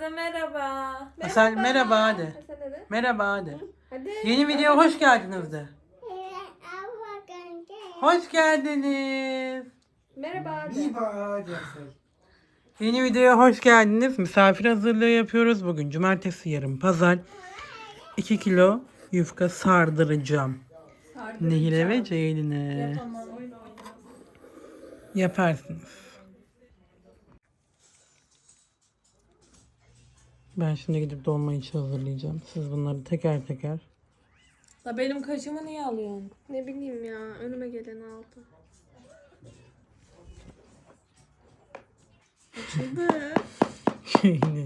Herkese merhaba. Hasan merhaba hadi. Hasan hadi. Merhaba hadi. Hadi. Yeni videoya hoş geldiniz de. Hoş geldiniz. Merhaba hadi. Viva Cansel. Yeni videoya hoş geldiniz. Misafir hazırlığı yapıyoruz bugün. Cumartesi yarın pazar. 2 kilo yufka sardıracağım. Nehir'e ve Ceylin'e. Yaparsınız. Ben şimdi gidip dolma içi hazırlayacağım. Siz bunları teker teker. La benim kaşımı niye alıyorsun? Ne bileyim ya önüme geleni aldım. Şeyini.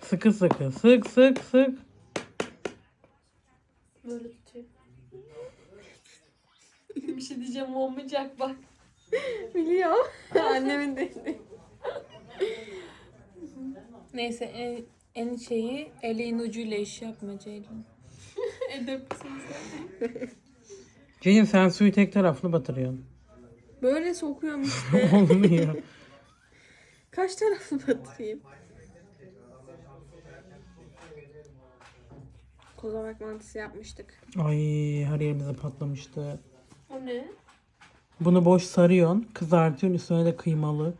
Sıkı sıkı. Sık sık sık. Böyle tutayım. Bir şey diyeceğim olmayacak bak. Biliyorum. Annemin dediği. Neyse en, en şeyi eleğin ucuyla iş yapma Ceylin. Edepsiz. Ceylin sen suyu tek taraflı batırıyorsun. Böyle sokuyorum işte. Olmuyor. Kaç taraflı batırayım? Kozalak mantısı yapmıştık. Ay her yerimize patlamıştı. O ne? Bunu boş sarıyorsun. Kızartıyorsun. Üstüne de kıymalı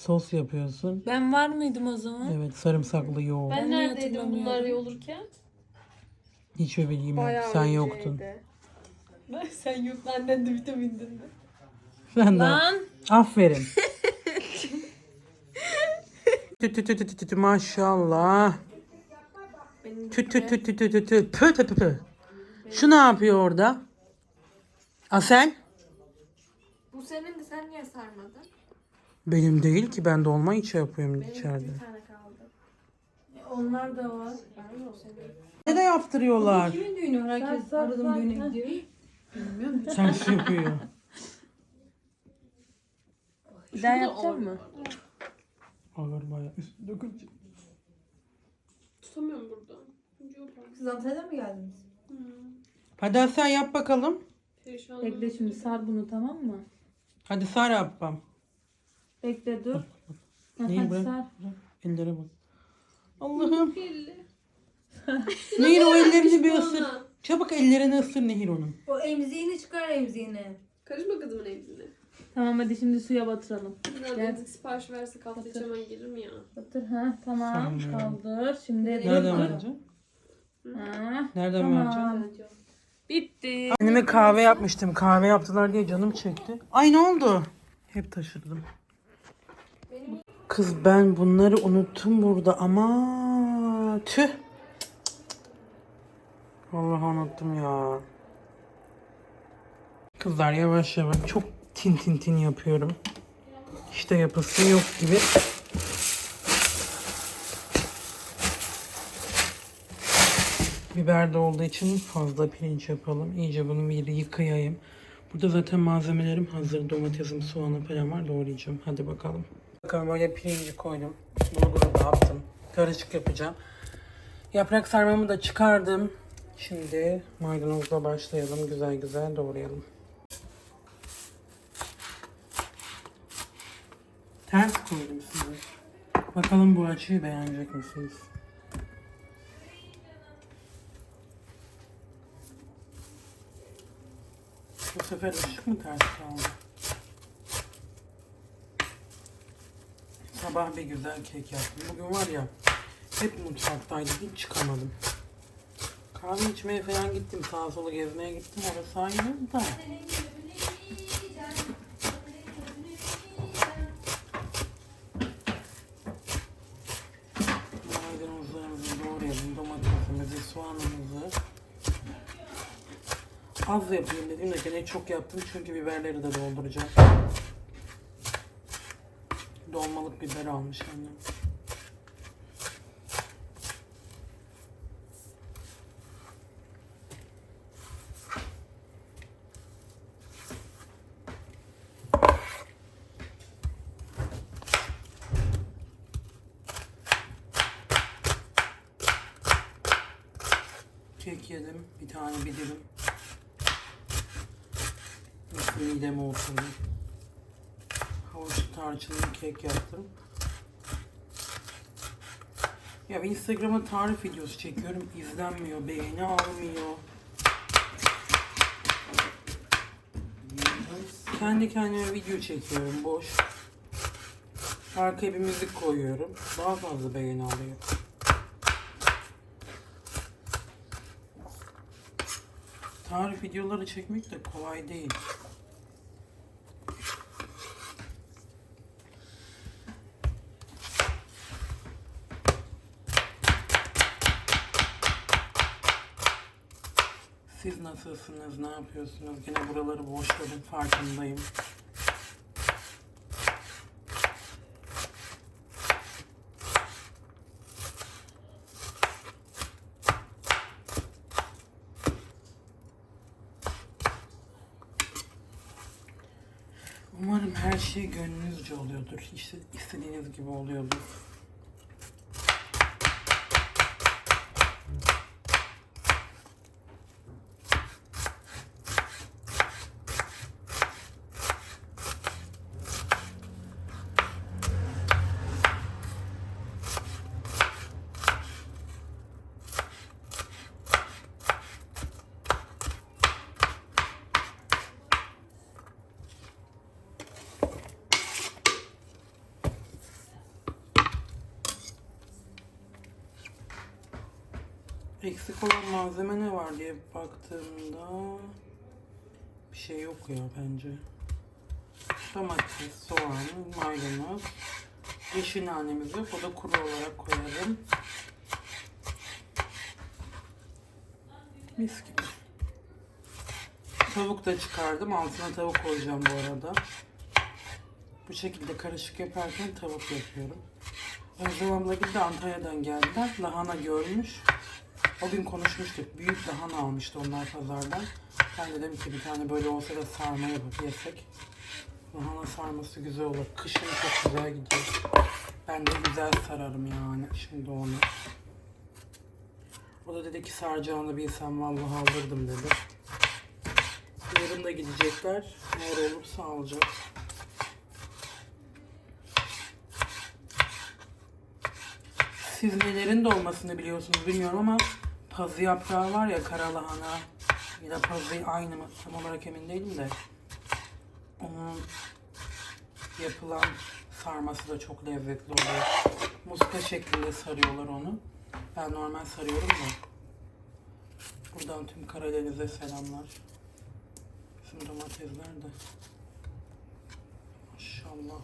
sos yapıyorsun. Ben var mıydım o zaman? Evet sarımsaklı yoğurt. Ben Ben niye neredeydim bunlar olurken? Hiç bir bilgim yok. Bayağı Sen önceydi. yoktun. Sen yok annen de vitamindin de. Sen de. Lan Aferin. tü tü tü tü tü tü tü maşallah. Tü tü tü tü tü tü tü pü tü pü pü. Şu ne yapıyor orada? Asel? Bu senin de sen niye sarmadın? Benim değil ki ben dolma içi yapıyorum Benim içeride. bir tane kaldı. onlar da var. Ben o? Ne de yaptırıyorlar? Kimin düğünü? Herkes aradım düğüne gidiyor. Ters yapıyor. Bir daha yapacak mı? Ağır bayağı üstü dökülecek. Tutamıyorum burada. Siz Antalya'dan mı geldiniz? Hadi Asel yap bakalım. Perişan. Bekle şimdi sar bunu tamam mı? Hadi sar yapmam. Bekle dur. Ha, Neyi Hadi bırak? sar. Ellere bak. Allah'ım. Nehir o ellerini bir ısır. Çabuk ellerini ısır Nehir onun. O emziğini çıkar emziğini. Karışma kızımın evine. Tamam hadi şimdi suya batıralım. Biraz Gel. sipariş versek hafta içi hemen gelirim ya. Batır ha tamam Sanmıyorum. kaldır. Şimdi Nereden dur dur. vereceğim? Ha, Nereden Tamam. vereceğim? bitti. Anneme kahve yapmıştım. Kahve yaptılar diye canım çekti. Ay ne oldu? Hep taşırdım. Kız ben bunları unuttum burada ama tüh. Vallahi unuttum ya. Kızlar yavaş yavaş çok tin tin tin yapıyorum. İşte yapısı yok gibi. Biber de olduğu için fazla pirinç yapalım. İyice bunu bir yıkayayım. Burada zaten malzemelerim hazır. Domatesim, soğanı falan var. Doğrayacağım. Hadi bakalım. Bakalım böyle pirinci koydum. Bulguru da attım. Karışık yapacağım. Yaprak sarmamı da çıkardım. Şimdi maydanozla başlayalım. Güzel güzel doğrayalım. Ters koydum size. Bakalım bu açıyı beğenecek misiniz? Bu sefer ışık mı ters kaldı? Sabah bir güzel kek yaptım. Bugün var ya hep mutfaktaydım. Hiç çıkamadım. Kahve içmeye falan gittim. Sağa sola gezmeye gittim. Orası ayrı da. Maydanozlarımızı doğrayalım. Domatesimizi, soğanımızı. Az yapayım dedim de gene çok yaptım çünkü biberleri de dolduracağım. Dolmalık biber almış annem. Kek yedim. Bir tane bir dilim. Mideme oturdu. Tarçınlı kek yaptım. Ya Instagram'a tarif videosu çekiyorum. izlenmiyor, beğeni almıyor. Kendi kendime video çekiyorum boş. Arkaya bir müzik koyuyorum. Daha fazla beğeni alıyor. Tarif videoları çekmek de kolay değil. Nasılsınız? Ne yapıyorsunuz? Yine buraları boşladım farkındayım. Umarım her şey gönlünüzce oluyordur. İşte istediğiniz gibi oluyordur. Eksik olan malzeme ne var diye baktığımda bir şey yok ya bence. Domates, soğan, maydanoz, yeşil nanemizi o da kuru olarak koyalım. Mis gibi. Tavuk da çıkardım. Altına tavuk koyacağım bu arada. Bu şekilde karışık yaparken tavuk yapıyorum. Özlem abla de Antalya'dan geldiler. Lahana görmüş. O gün konuşmuştuk. Büyük lahana almıştı onlar pazardan. Ben dedim ki bir tane böyle olsa da sarma yapıp yesek. Lahana sarması güzel olur. Kışın çok güzel gidiyor. Ben de güzel sararım yani şimdi onu. O da dedi ki saracağını bilsem vallahi alırdım dedi. Yarın da gidecekler. Eğer olursa alacak. Siz nelerin de olmasını biliyorsunuz bilmiyorum ama pazı yaprağı var ya kara lahana ya da pazı aynı mı tam olarak emin değilim de onun yapılan sarması da çok lezzetli oluyor. Muska şeklinde sarıyorlar onu. Ben normal sarıyorum da. Buradan tüm Karadeniz'e selamlar. Bizim domatesler de. Maşallah.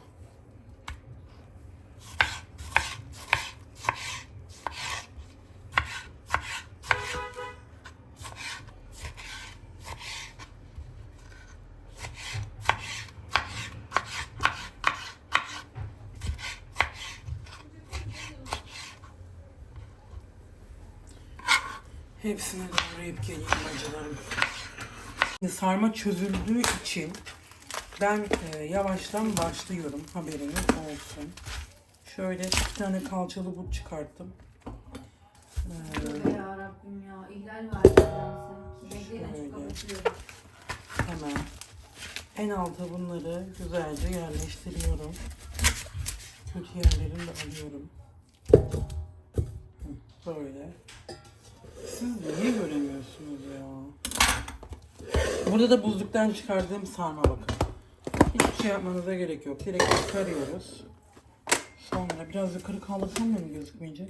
Hepsini doğrayıp geleyim bacılarım. Sarma çözüldüğü için ben e, yavaştan başlıyorum. Haberiniz olsun. Şöyle bir tane kalçalı but çıkarttım. Ee, ya Rabbim ya. İhlal var Şöyle. hemen en alta bunları güzelce yerleştiriyorum. Kötü yerlerini de alıyorum. Böyle. Siz niye göremiyorsunuz ya? Burada da buzluktan çıkardığım sarma bakın. Hiçbir şey yapmanıza gerek yok. Direkt çıkarıyoruz. Sonra biraz yukarı kaldırsam mı gözükmeyecek?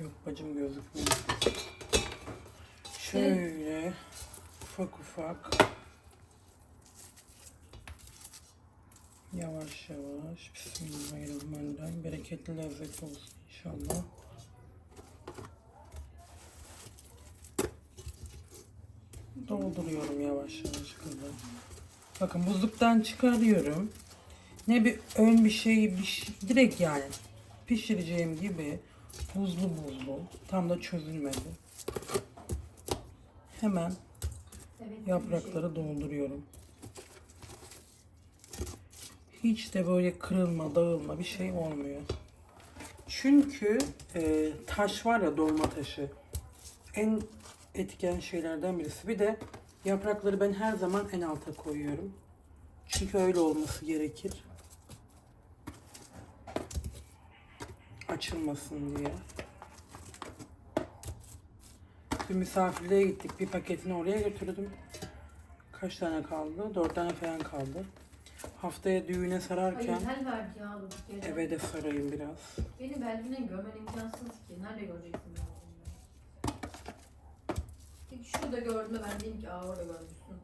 Yok bacım gözükmüyor. Şöyle ufak ufak yavaş yavaş Bismillahirrahmanirrahim bereketli lezzet olsun inşallah. Dolduruyorum yavaş yavaş kızım. Bakın buzluktan çıkarıyorum. Ne bir ön bir şey, bir şey direkt yani pişireceğim gibi buzlu buzlu tam da çözülmedi. Hemen Evet, yaprakları dolduruyorum. Hiç de böyle kırılma, dağılma bir şey olmuyor. Çünkü e, taş var ya dolma taşı. En etken şeylerden birisi. Bir de yaprakları ben her zaman en alta koyuyorum. Çünkü öyle olması gerekir. açılmasın diye. Bir misafirliğe gittik. Bir paketini oraya götürdüm. Kaç tane kaldı? Dört tane falan kaldı. Haftaya düğüne sararken ihlal verdi ya bu kere. eve de sarayım biraz. Beni Belgin'den görmen imkansız ki. Nerede göreceksin beni? Tek şurada gördüm de ben diyeyim ki aa orada görmüşsün.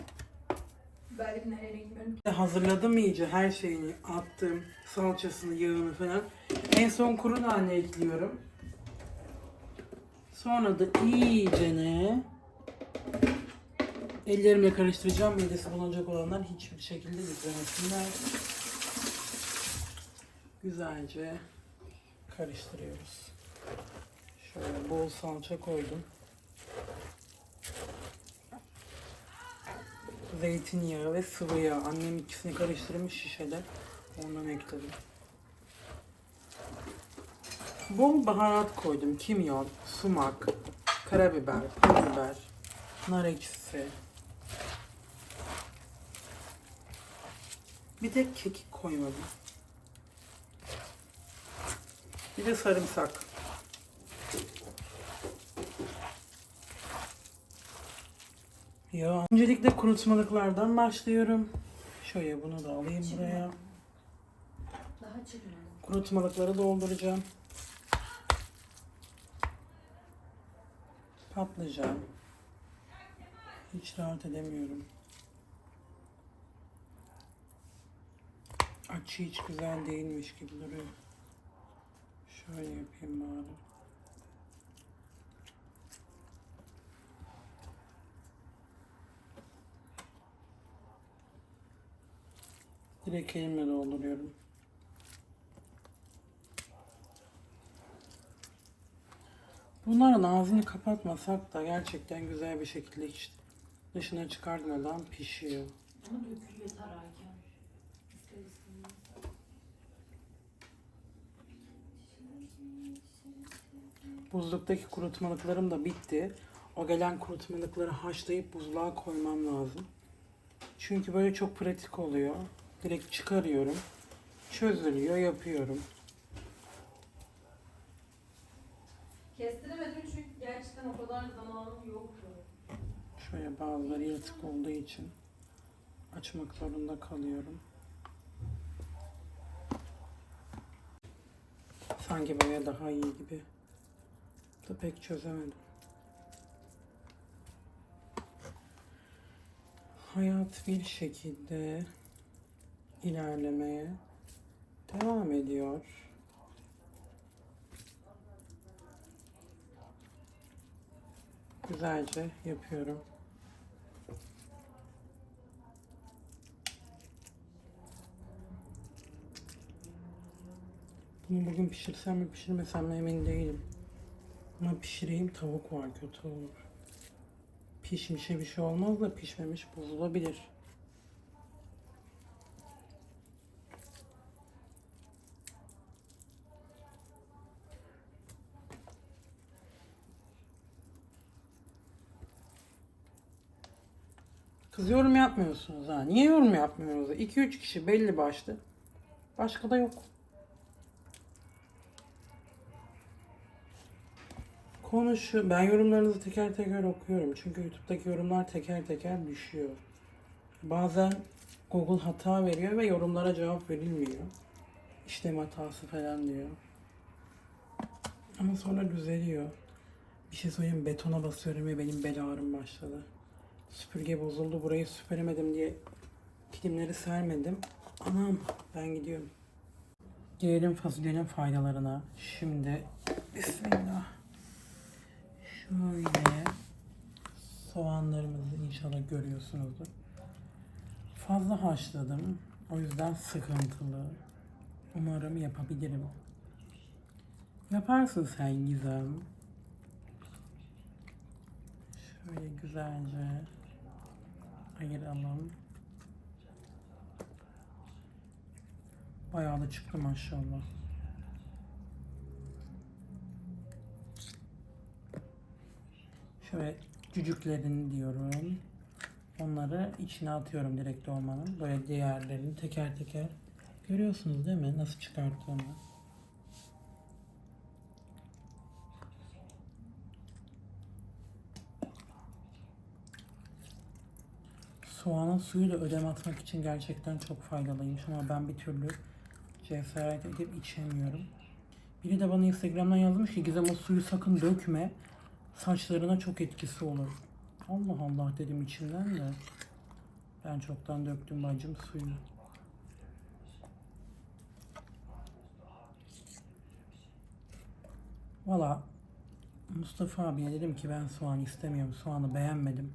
Belgin'in nereye gitmiyorum. Hazırladım iyice her şeyini attım. Salçasını, yağını falan. En son kuru nane ekliyorum. Sonra da iyicene ellerimle karıştıracağım. Midesi bulanacak olanlar hiçbir şekilde izlemesinler. Güzelce karıştırıyoruz. Şöyle bol salça koydum. Zeytinyağı ve sıvı yağ. Annem ikisini karıştırmış şişede. Ondan ekledim. Bol baharat koydum. Kimyon, sumak, karabiber, pul biber, nar ekşisi. Bir tek kekik koymadım. Bir de sarımsak. Ya öncelikle kurutmalıklardan başlıyorum. Şöyle bunu da alayım buraya. Daha. Kurutmalıkları dolduracağım. Patlıcan. Hiç rahat edemiyorum. Açı hiç güzel değilmiş gibi duruyor. Şöyle yapayım bari. Direkt elimle dolduruyorum. Bunların ağzını kapatmasak da gerçekten güzel bir şekilde dışına çıkartmadan pişiyor. Ama dökülüyor tararken. Buzluktaki kurutmalıklarım da bitti. O gelen kurutmalıkları haşlayıp buzluğa koymam lazım. Çünkü böyle çok pratik oluyor. Direkt çıkarıyorum. Çözülüyor, yapıyorum. Kestiremedim çünkü gerçekten o kadar zamanım yoktu. Şöyle bazıları yırtık olduğu için açmak zorunda kalıyorum. Sanki böyle daha iyi gibi. Da pek çözemedim. Hayat bir şekilde ilerlemeye devam ediyor. Güzelce yapıyorum. Bunu bugün pişirsem mi pişirmesem mi emin değilim. Ama pişireyim tavuk var kötü olur. Pişmişe bir şey olmaz da pişmemiş bozulabilir. Kız yorum yapmıyorsunuz ha. Niye yorum yapmıyorsunuz? 2-3 kişi belli başlı. Başka da yok. Konuşu. Ben yorumlarınızı teker teker okuyorum. Çünkü YouTube'daki yorumlar teker teker düşüyor. Bazen Google hata veriyor ve yorumlara cevap verilmiyor. İşlem hatası falan diyor. Ama sonra düzeliyor. Bir şey söyleyeyim betona basıyorum ve benim bel ağrım başladı. Süpürge bozuldu. Burayı süpüremedim diye kilimleri sermedim. Anam ben gidiyorum. Gelelim fasulyenin faydalarına. Şimdi Bismillah. Şöyle soğanlarımızı inşallah görüyorsunuzdur. Fazla haşladım. O yüzden sıkıntılı. Umarım yapabilirim. Yaparsın sen Gizem. Şöyle güzelce ayıralım. Bayağı da çıktı maşallah. Şöyle cücüklerini diyorum. Onları içine atıyorum direkt dolmanın. Böyle diğerlerini teker teker. Görüyorsunuz değil mi nasıl çıkarttığımı? soğanın suyuyla ödem atmak için gerçekten çok faydalıymış ama ben bir türlü cesaret edip içemiyorum. Biri de bana Instagram'dan yazmış ki Gizem o suyu sakın dökme. Saçlarına çok etkisi olur. Allah Allah dedim içimden de. Ben çoktan döktüm bacım suyu. Valla Mustafa abiye dedim ki ben soğan istemiyorum. Soğanı beğenmedim.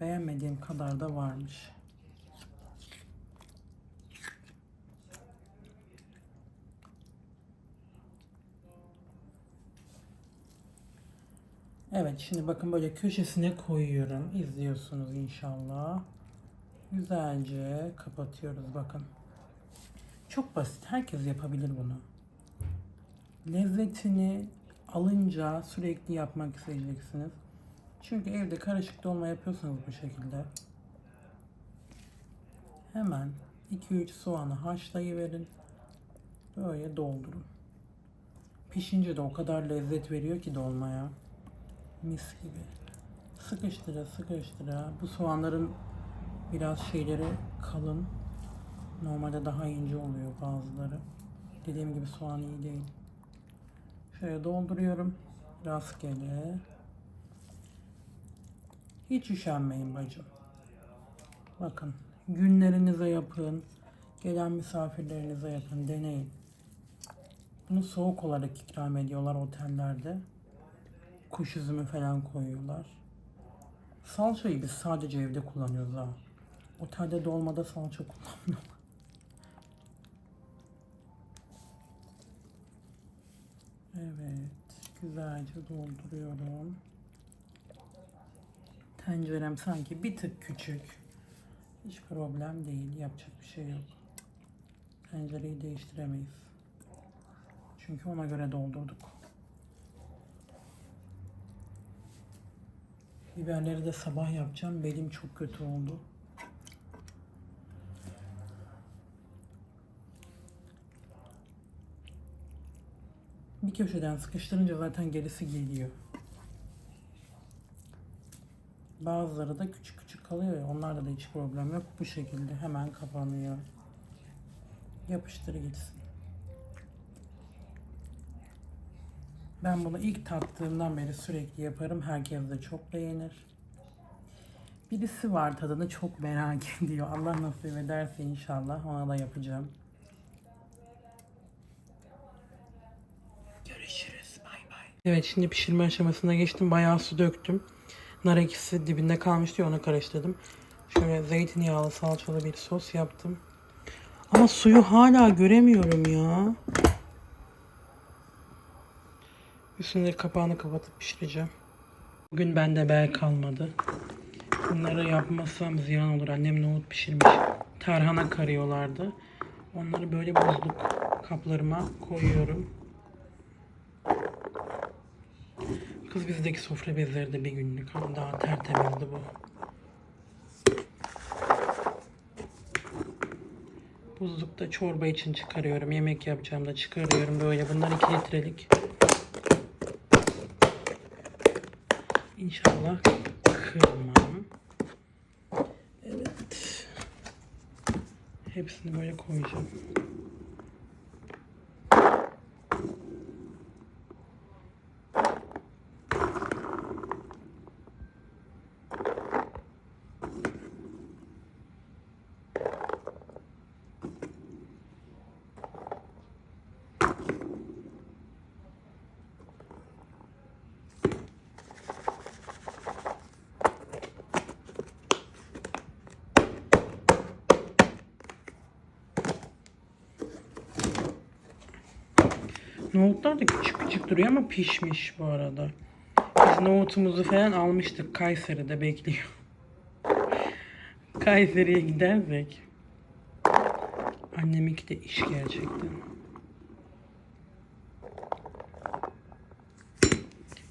Beğenmediğim kadar da varmış. Evet şimdi bakın böyle köşesine koyuyorum. İzliyorsunuz inşallah. Güzelce kapatıyoruz bakın. Çok basit. Herkes yapabilir bunu. Lezzetini alınca sürekli yapmak isteyeceksiniz. Çünkü evde karışık dolma yapıyorsanız bu şekilde hemen 2-3 soğanı haşlayıverin. Böyle doldurun. Pişince de o kadar lezzet veriyor ki dolmaya. Mis gibi. Sıkıştıra sıkıştıra. Bu soğanların biraz şeyleri kalın. Normalde daha ince oluyor bazıları. Dediğim gibi soğan iyi değil. Şöyle dolduruyorum. Rastgele. Hiç üşenmeyin bacım. Bakın günlerinize yapın. Gelen misafirlerinize yapın. Deneyin. Bunu soğuk olarak ikram ediyorlar otellerde. Kuş üzümü falan koyuyorlar. Salçayı biz sadece evde kullanıyoruz ha. Otelde dolmada salça kullanmıyorlar. Evet, güzelce dolduruyorum. Tencerem sanki bir tık küçük. Hiç problem değil, yapacak bir şey yok. Tencereyi değiştiremeyiz. Çünkü ona göre doldurduk. Biberleri de sabah yapacağım. Belim çok kötü oldu. Bir köşeden sıkıştırınca zaten gerisi geliyor. Bazıları da küçük küçük kalıyor ya onlarda da hiç problem yok. Bu şekilde hemen kapanıyor. Yapıştır gitsin. Ben bunu ilk tattığımdan beri sürekli yaparım. Herkes de çok beğenir. Birisi var tadını çok merak ediyor. Allah nasip ederse inşallah ona da yapacağım. Görüşürüz. Bay bay. Evet şimdi pişirme aşamasına geçtim. Bayağı su döktüm. Nar ekşisi dibinde kalmıştı ya ona karıştırdım. Şöyle zeytinyağlı salçalı bir sos yaptım. Ama suyu hala göremiyorum ya. Üstüne kapağını kapatıp pişireceğim. Bugün bende bel kalmadı. Bunları yapmazsam ziyan olur. Annem nohut pişirmiş. Tarhana karıyorlardı. Onları böyle buzluk kaplarıma koyuyorum. Kız bizdeki sofra bezleri de bir günlük ama daha tertemizdi bu. Buzlukta çorba için çıkarıyorum. Yemek yapacağım da çıkarıyorum böyle. Bunlar 2 litrelik. İnşallah kırmam. Evet. Hepsini böyle koyacağım. Nohutlar da küçük küçük duruyor ama pişmiş bu arada. Biz nohutumuzu falan almıştık. Kayseri'de bekliyor. Kayseri'ye gidersek. Anneminki de iş gerçekten.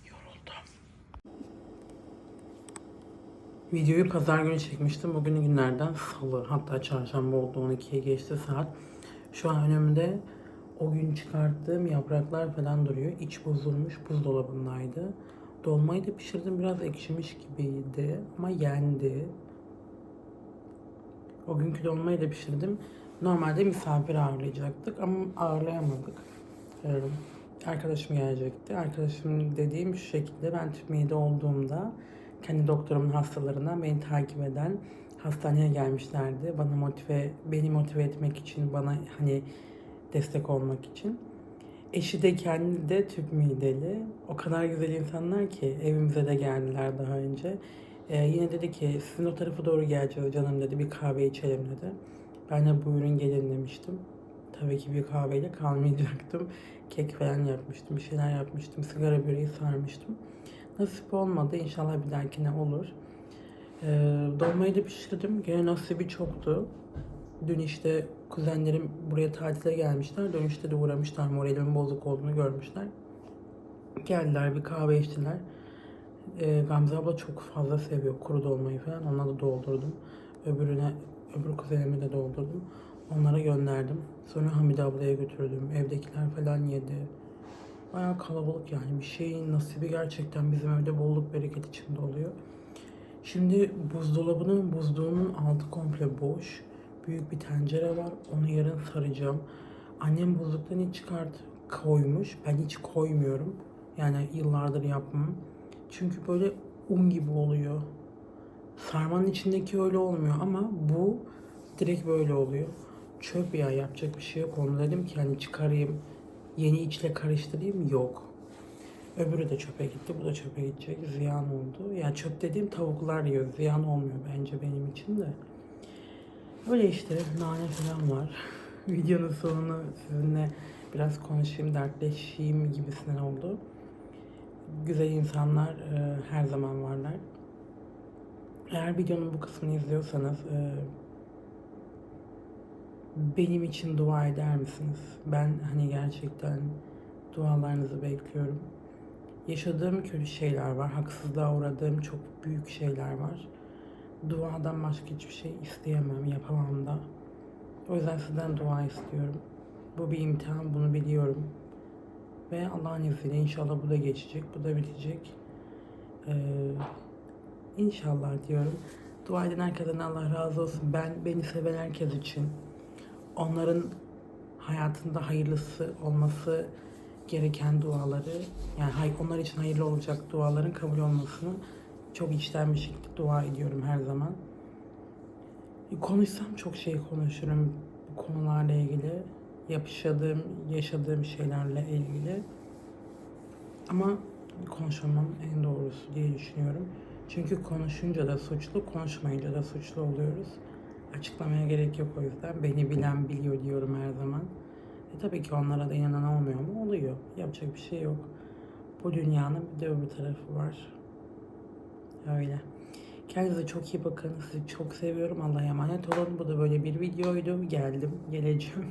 Yoruldum. Videoyu pazar günü çekmiştim. Bugün günlerden salı. Hatta çarşamba oldu. 12'ye geçti saat. Şu an önümde o gün çıkarttığım yapraklar falan duruyor. İç bozulmuş buzdolabındaydı. Dolmayı da pişirdim biraz ekşimiş gibiydi ama yendi. O günkü dolmayı da pişirdim. Normalde misafir ağırlayacaktık ama ağırlayamadık. Arkadaşım gelecekti. Arkadaşım dediğim şu şekilde ben tüp mide olduğumda kendi doktorumun hastalarından beni takip eden hastaneye gelmişlerdi. Bana motive, beni motive etmek için, bana hani destek olmak için. Eşi de kendi de tüp mideli. O kadar güzel insanlar ki evimize de geldiler daha önce. Ee, yine dedi ki sizin o tarafa doğru geleceğiz canım dedi. Bir kahve içelim dedi. Ben de buyurun gelin demiştim. Tabii ki bir kahveyle kalmayacaktım. Kek falan yapmıştım, bir şeyler yapmıştım. Sigara böreği sarmıştım. Nasip olmadı. İnşallah bir dahakine olur. Ee, dolmayı da pişirdim. Gene nasibi çoktu. Dün işte kuzenlerim buraya tatile gelmişler. Dönüşte de uğramışlar. Moralimin bozuk olduğunu görmüşler. Geldiler bir kahve içtiler. Ee, Gamze abla çok fazla seviyor kuru dolmayı falan. Ona da doldurdum. Öbürüne, öbür kuzenime de doldurdum. Onlara gönderdim. Sonra Hamide ablaya götürdüm. Evdekiler falan yedi. Bayağı kalabalık yani. Bir şeyin nasibi gerçekten bizim evde bolluk bereket içinde oluyor. Şimdi buzdolabının buzluğunun altı komple boş. Büyük bir tencere var. Onu yarın saracağım. Annem buzluktan hiç çıkart koymuş. Ben hiç koymuyorum. Yani yıllardır yapmam. Çünkü böyle un gibi oluyor. Sarmanın içindeki öyle olmuyor ama bu direkt böyle oluyor. Çöp ya yapacak bir şey yok. Onu dedim ki hani çıkarayım yeni içle karıştırayım yok. Öbürü de çöpe gitti. Bu da çöpe gidecek. Ziyan oldu. Ya çöp dediğim tavuklar yiyor. Ziyan olmuyor bence benim için de. Öyle işte nane falan var. Videonun sonunu sizinle biraz konuşayım, dertleşeyim gibisinden oldu. Güzel insanlar e, her zaman varlar. Eğer videonun bu kısmını izliyorsanız e, benim için dua eder misiniz? Ben hani gerçekten dualarınızı bekliyorum. Yaşadığım kötü şeyler var. Haksızlığa uğradığım çok büyük şeyler var. Duadan başka hiçbir şey isteyemem, yapamam da. O yüzden sizden dua istiyorum. Bu bir imtihan, bunu biliyorum. Ve Allah'ın izniyle inşallah bu da geçecek, bu da bitecek. Ee, inşallah diyorum. Dua eden herkesten Allah razı olsun. Ben beni seven herkes için onların hayatında hayırlısı olması gereken duaları yani onlar için hayırlı olacak duaların kabul olmasını çok içten bir şekilde dua ediyorum her zaman. Konuşsam çok şey konuşurum bu konularla ilgili. Yaşadığım, yaşadığım şeylerle ilgili. Ama konuşamam en doğrusu diye düşünüyorum. Çünkü konuşunca da suçlu, konuşmayınca da suçlu oluyoruz. Açıklamaya gerek yok o yüzden. Beni bilen biliyor diyorum her zaman. E tabii ki onlara da inanan olmuyor mu? Oluyor. Yapacak bir şey yok. Bu dünyanın bir de öbür tarafı var. Öyle. Kendinize çok iyi bakın. Sizi çok seviyorum. Allah'a emanet olun. Bu da böyle bir videoydu. Geldim. Geleceğim.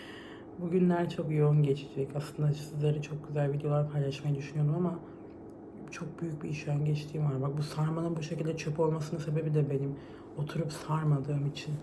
Bugünler çok yoğun geçecek. Aslında sizlere çok güzel videolar paylaşmayı düşünüyorum ama çok büyük bir iş geçtiğim var. Bak bu sarmanın bu şekilde çöp olmasının sebebi de benim. Oturup sarmadığım için.